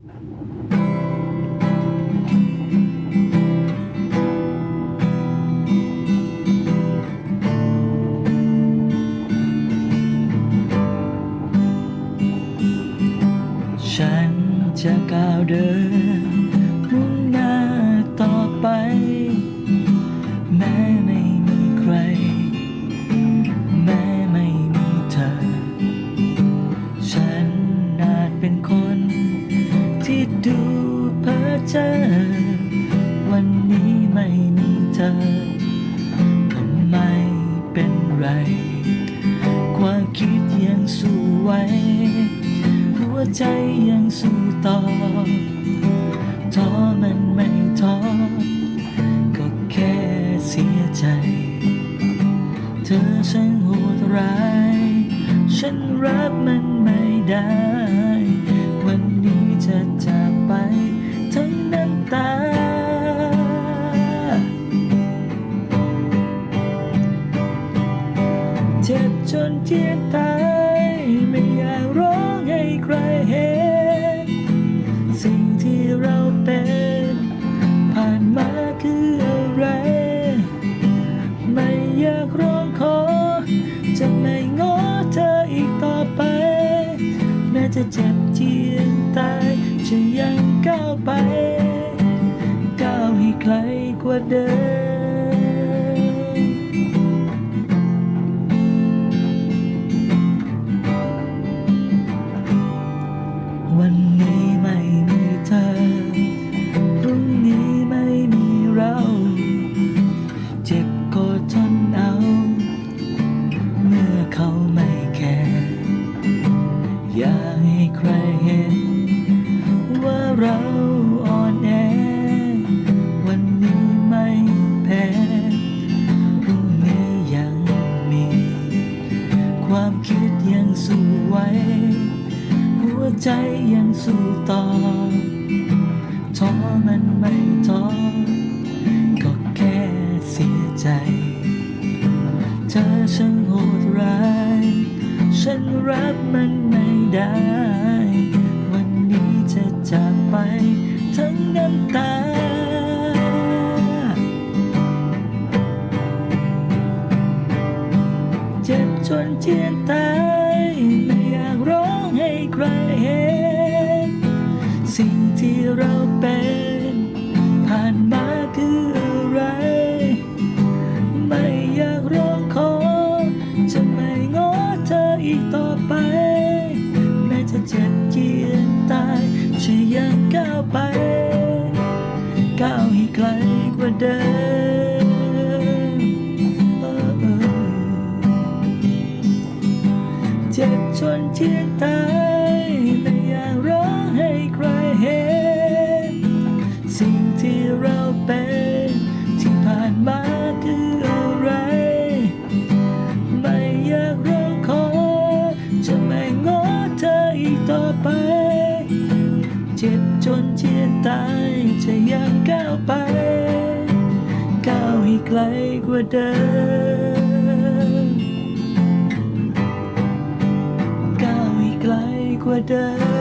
ฉันจะก้าวเดินมุ่งหน้าต่อไป แม้ไม่มีใคร แม้ไม่มีเธอ ฉันอาจเป็นคน เจอ วันนี้ไม่มีเธอก็ไม่เป็นไร ความคิดยังสู้ไว้ หัวใจยังสู้ต่อท้อมันไม่ท้อก็แค่เสียใจ เธอช่างโหดร้าย ฉันรับมันไม่ได้ มาคืออะไร ไม่อยากร้องขอ จะไม่ง้อเธออีกต่อไป แม้จะเจ็บเจียนตายจะยังก้าวไป ก้าวให้ไกลกว่าเดิม เขาไม่แคร์อยากให้ใครเห็น ว่าเราอ่อนแอ วันนี้ไม่แพ้พรุ่งนี้ยังมี ความคิดยังสู้ไว้ หัวใจยังสู้ต่อท้อมันไม่ ช่างโหดร้าย ฉันรับมันไม่ได้ วันนี้จะจากไปทั้งน้ำตา เจ็บจนเจียนตายไม่อยากร้องให้ใครเห็น สิ่งที่เราเป็น จะยังก้าวไป ก้าวให้ไกลกว่าเดิมเจ็บจนเทียนตายไม่อยากร้องให้ใครเห็น สิ่งที่เราเป็นที่ผ่านมาคืออะไร ไม่อยากร้องขอจะไม่ง้อเธออีกต่อไป เจ็บจนเจียนตายจะยังก้าวไป ก้าวให้ไกลกว่าเดิม ก้าวให้ไกลกว่าเดิม